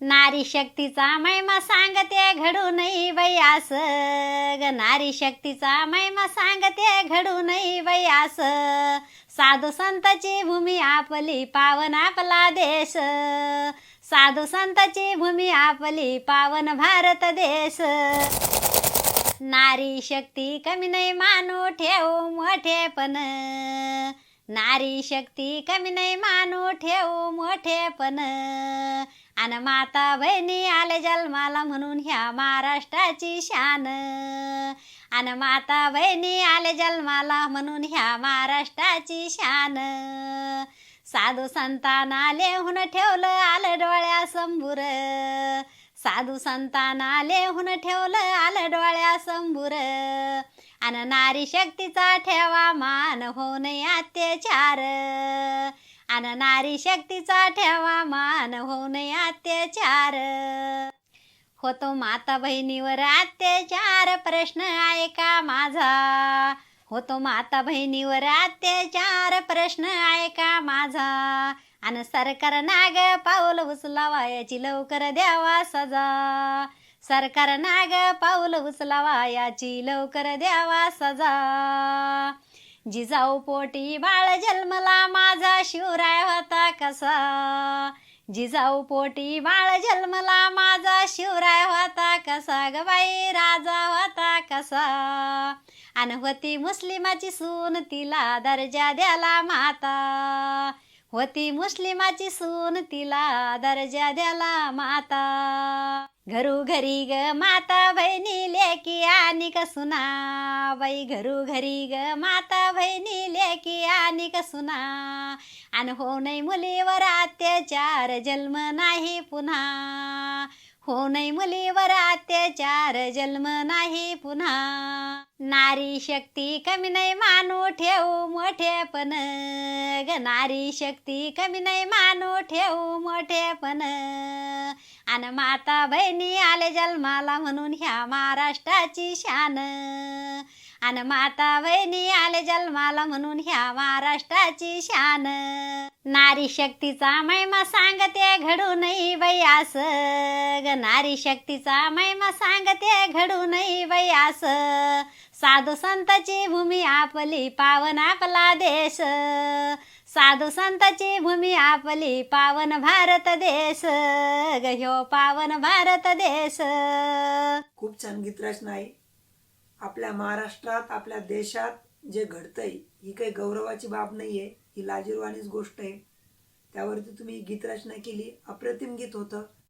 नारी शक्तीचा महिमा सांगते घडू नाही वयास ग नारी शक्तीचा महिमा सांगते घडू नाही वयास साधू संताची भूमी आपली पावन आपला देश. साधू संताची भूमी आपली पावन भारत देश. नारी शक्ती कमी नाही मानू ठेवू मोठेपण नारी शक्ती कमी नाही मानू ठेवू मोठेपण आणि माता बहिणी आले जन्माला म्हणून ह्या महाराष्ट्राची शान. आणि माता बहिणी आले जन्माला म्हणून ह्या महाराष्ट्राची शान. साधू संतांना हुन ठेवलं आलं डोळ्या संभूर साधू संतांना हुन ठेवलं आलं डोळ्या संभूर आणि नारी शक्तीचा ठेवा मान हो अत्याचार. आणि नारी शक्तीचा ठेवा मान हो नये अत्याचार. होतो माता बहिणीवर अत्याचार प्रश्न ऐका माझा? होतो माता बहिणीवर अत्याचार प्रश्न ऐका माझा? आणि सरकार नाग पाऊल उचलावायाची लवकर द्यावा सजा. सरकार नाग पाऊल उचलावायाची लवकर द्यावा सजा. जिजाऊ पोटी बाळ जन्मला माझा शिवराय होता कसा? जिजाऊ पोटी बाळ जन्मला माझा शिवराय होता कसा? ग बाई राजा होता कसा? आणि होती मुस्लिमाची सून तिला दर्जा द्याला माता. होती मुस्लिमाची सून तिला दर्जा द्याला माता. घरू घरी ग माता बहिणी लेकी आणि सुना बाई घरू घरी ग माता बहिणी लेकी आणि सुना आणि हो नाही मुलीवर अत्याचार जन्म नाही पुन्हा. हो नाही मुलीवर अत्याचार जन्म नाही पुन्हा. नारी शक्ती कमी नाही मानू ठेवू मोठेपण ग नारी शक्ती कमी नाही मानू ठेवू मोठेपण आणि माता बहिणी आले जन्माला म्हणून ह्या महाराष्ट्राची शान. आणि माता बहिणी आले जन्माला म्हणून ह्या महाराष्ट्राची शान. नारी शक्तीचा महिमा सांगते घडू नाही बाई ग नारी शक्तीचा महिमा सांगते घडू नाही बाई साधू संताची भूमी आपली पावन आपला देश. साधू संताची भूमी आपली पावन भारत देश. ग ह्यो पावन भारत देश. खूप छान गीतरचना आहे. आपल्या महाराष्ट्रात आपल्या देशात जे घडतंय ही काही गौरवाची बाब नाही आहे ही लाजीरवाणीच गोष्ट आहे. त्यावरती तुम्ही गीतरचना केली अप्रतिम गीत होतं.